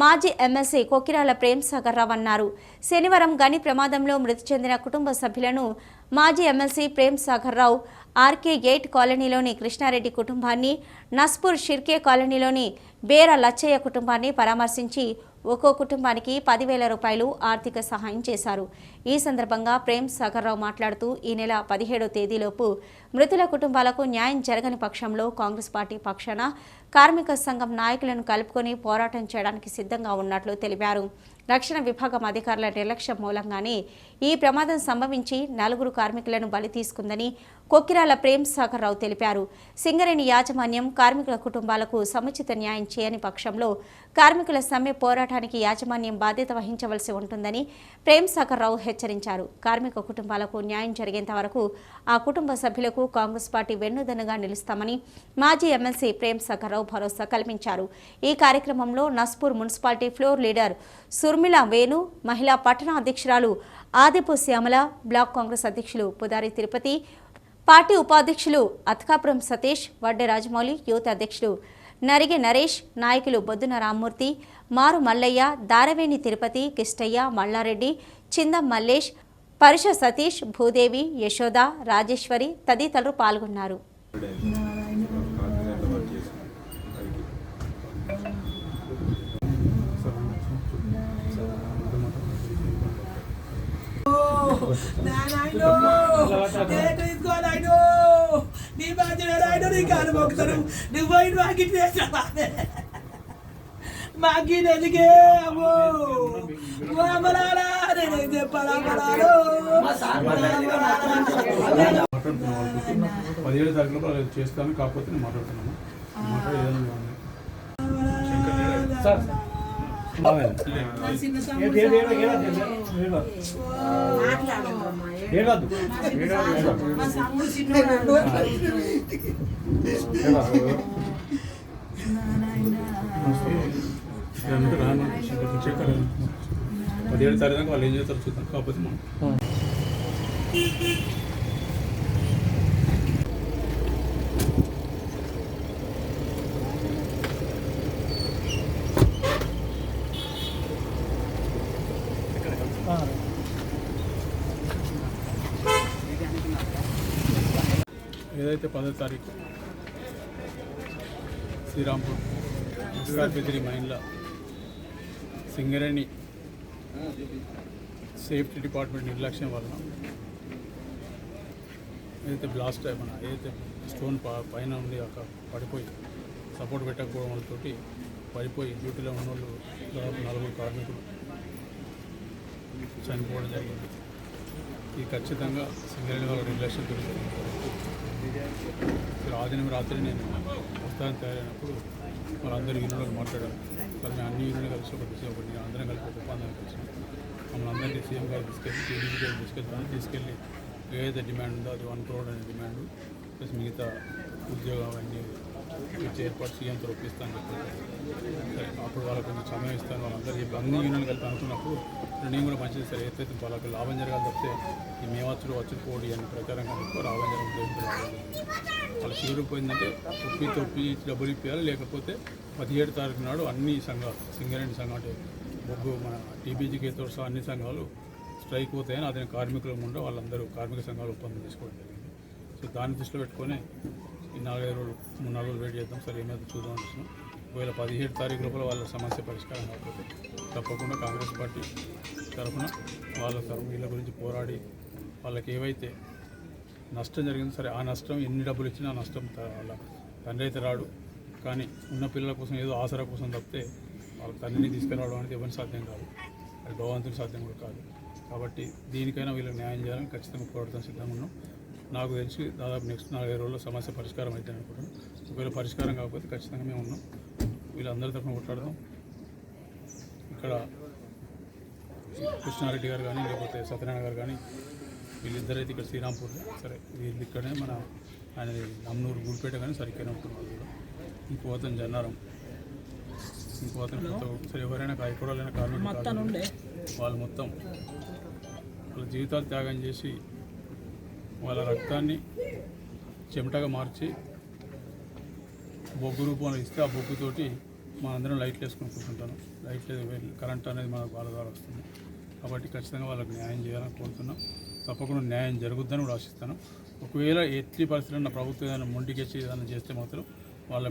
మాజీ ఎమ్మెల్సీ కొకిరాల ప్రేమ్ సాగర్ రావు అన్నారు. శనివారం గని ప్రమాదంలో మృతి చెందిన కుటుంబ సభ్యులను మాజీ MLC Prem Sagar Rao RK gate కాలనీలోని కృష్ణారెడ్డి కుటుంబాన్ని నస్పూర్ షిర్కే కాలనీలోని బేర లచ్చయ్య కుటుంబాన్ని పరామర్శించి ఒక్కో కుటుంబానికి పదివేల రూపాయలు ఆర్థిక సహాయం చేశారు. ఈ సందర్భంగా ప్రేమ్ సాగర్ రావు మాట్లాడుతూ ఈ నెల పదిహేడో తేదీలోపు మృతుల కుటుంబాలకు న్యాయం జరగని పక్షంలో కాంగ్రెస్ పార్టీ పక్షాన కార్మిక సంఘం నాయకులను కలుపుకొని పోరాటం చేయడానికి సిద్ధంగా ఉన్నట్లు తెలిపారు. రక్షణ విభాగం అధికారుల నిర్లక్ష్యం మూలంగానే ఈ ప్రమాదం సంభవించి నలుగురు కార్మికులను బలి తీసుకుందని కొక్కిరాల ప్రేమ్ సాగర్ రావు తెలిపారు. సింగరేణి యాజమాన్యం కార్మికుల కుటుంబాలకు సముచిత న్యాయం చేయని పక్షంలో కార్మికుల సమ్మె పోరాటానికి యాజమాన్యం బాధ్యత వహించవలసి ఉంటుందని ప్రేమ్ సాగర్ రావు హెచ్చరించారు. కార్మిక కుటుంబాలకు న్యాయం జరిగేంత వరకు ఆ కుటుంబ సభ్యులకు కాంగ్రెస్ పార్టీ వెన్నుదన్నుగా నిలుస్తామని మాజీ ఎమ్మెల్సీ ప్రేమ్ సాగర్ రావు భరోసా కల్పించారు. ఈ కార్యక్రమంలో Naspur municipality floor leader Surmila Venu మహిళా పట్టణ అధ్యక్షురాలు ఆదిపు శ్యామల బ్లాక్ కాంగ్రెస్ అధ్యక్షులు పుదారి తిరుపతి పార్టీ ఉపాధ్యక్షులు అత్కాపురం సతీష్ వడ్డే రాజమౌళి యూత్ అధ్యక్షులు నరిగి నరేష్ నాయకులు బొద్దున రామ్మూర్తి మారు మల్లయ్య దారవేణి తిరుపతి కిష్టయ్య మల్లారెడ్డి చిందం మల్లేష్ పరుష సతీష్ భూదేవి యశోద రాజేశ్వరి తదితరులు పాల్గొన్నారు. నీ బాధ్యత రాయడు నీ కాలు మొక్కుతాడు నువ్వు పోయి మాకి మాకి ఎందుకే? అమ్మో. నేను చెప్పాలా వాళ్ళతో పదిహేడు తారీఖులో వాళ్ళు చేస్తాను కాకపోతే నేను మాట్లాడుతున్నాను. ఏదైనా. సార్. పదిహేడు తారీఖు వాళ్ళు ఏం చేస్తారు చూద్దాం కాకపోతే మనం ఏదైతే పదో తారీఖు శ్రీరాంపూర్ బిద్రి మైన్లో సింగరేణి సేఫ్టీ డిపార్ట్మెంట్ నిర్లక్ష్యం వలన ఏదైతే బ్లాస్ట్ మన ఏదైతే స్టోన్ పైన ఉంది ఒక పడిపోయి సపోర్ట్ పెట్టకపోవడం పడిపోయి డ్యూటీలో ఉన్న వాళ్ళు దాదాపు నలుగురు కార్మికులు చనిపోవడం జరిగింది. ఇది ఖచ్చితంగా సింగరేణి వాళ్ళ నిర్లక్ష్యం జరిగింది ఆదినం రాత్రి నేను వస్తాను తయారైనప్పుడు వాళ్ళందరూ యూనియన్లో మాట్లాడారు. మరి మేము అన్ని యూనియన్లు కలిసి ఒక ఒకటి అందరం కలిసి ఒక ఒప్పందం కలిసి మమ్మల్ని అందరినీ సీఎం గారు తీసుకెళ్ళి టీడీపీ గారు తీసుకెళ్తాను తీసుకెళ్ళి ఏదైతే డిమాండ్ ఉందో అది వన్ క్రోడ్ అనే డిమాండ్ ప్లస్ మిగతా ఉద్యోగం అవన్నీ ఇచ్చే ఏర్పాటు సీఎంతో ఒప్పిస్తాను చెప్పారు. సరే అప్పుడు వాళ్ళకి కొంచెం సమయం ఇస్తాను. వాళ్ళందరూ చెప్పి అన్ని యూనియన్లు కలిపి అనుకున్నప్పుడు నేను కూడా మంచిది సరే. ఏదైతే వాళ్ళకి లాభం జరగాలి తప్పితే ఈ మేవచ్చుడు వచ్చుడు పోడి అని ప్రకారంగా ఎక్కువ లాభం జరగదు. వాళ్ళ షూరు పోయిందంటే తొప్పి తొప్పి డబ్బులు ఇప్పించాలి లేకపోతే పదిహేడు తారీఖు నాడు అన్ని సంఘాలు సింగరేణి సంఘం అంటే బొగ్గు మన టీబీజీకేతో సహా అన్ని సంఘాలు స్ట్రైక్ అవుతాయని అదే కార్మికులు ముందు వాళ్ళందరూ కార్మిక సంఘాలు ఒప్పందం తీసుకోవడం జరిగింది. సో దాన్ని దృష్టిలో పెట్టుకొని ఈ నాలుగైదు రోజులు మూడు నాలుగు రోజులు వెయిట్ చేద్దాం సరే. ఏమైతే చూద్దాం అనుకున్నాం ఒకవేళ పదిహేడు తారీఖు లోపల వాళ్ళ సమస్య పరిష్కారం కాకపోతే తప్పకుండా కాంగ్రెస్ పార్టీ తరఫున వాళ్ళ తరఫు వీళ్ళ గురించి పోరాడి వాళ్ళకి ఏవైతే నష్టం జరిగింది సరే ఆ నష్టం ఎన్ని డబ్బులు ఇచ్చినా నష్టం వాళ్ళ తండ్రి అయితే రాడు. కానీ ఉన్న పిల్లల కోసం ఏదో ఆసరా కోసం తప్పితే వాళ్ళ తండ్రిని తీసుకురావడం అనేది ఎవరిని సాధ్యం కాదు. అది భగవంతుని సాధ్యం కూడా కాదు. కాబట్టి దీనికైనా వీళ్ళకి న్యాయం చేయాలని ఖచ్చితంగా పోరాడతాం సిద్ధంగా ఉన్నాం. నాకు తెలిసి దాదాపు నెక్స్ట్ నాలుగైదు రోజుల్లో సమస్య పరిష్కారం అయితే అనుకుంటున్నాను ఒకవేళ పరిష్కారం కాకపోతే ఖచ్చితంగా మేము ఉన్నాం. వీళ్ళందరి తరఫున కొట్లాడదాం ఇక్కడ కృష్ణారెడ్డి గారు కానీ లేకపోతే సత్యనారాయణ గారు కానీ వీళ్ళిద్దరైతే ఇక్కడ శ్రీరాంపూర్. సరే వీళ్ళు ఇక్కడే మన ఆయన నమ్మనూరు గుడిపేట కానీ సరే ఇక్కడే ఉంటున్నారు కూడా. ఇంకో అతను జన్నారం. ఇంకో అతను సరే ఎవరైనా కాయకూడలైనా కార్మికులు వాళ్ళు మొత్తం వాళ్ళ జీవితాలు త్యాగం చేసి వాళ్ళ రక్తాన్ని చెమటగా మార్చి బొగ్గు రూపంలో ఇస్తే ఆ బొగ్గుతోటి మా అందరం లైట్లు వేసుకొని కూర్చుంటాను. లైట్ కరెంట్ అనేది మనకు వాళ్ళ ద్వారా వస్తుంది. కాబట్టి ఖచ్చితంగా వాళ్ళకి న్యాయం చేయాలని కోరుతున్నాం. తప్పకుండా న్యాయం జరుగుద్దని కూడా ఆశిస్తాను. ఒకవేళ ఎట్టి పరిస్థితుల్లో నా ప్రభుత్వం ఏదైనా మొండికెచ్చి ఏదైనా చేస్తే మాత్రం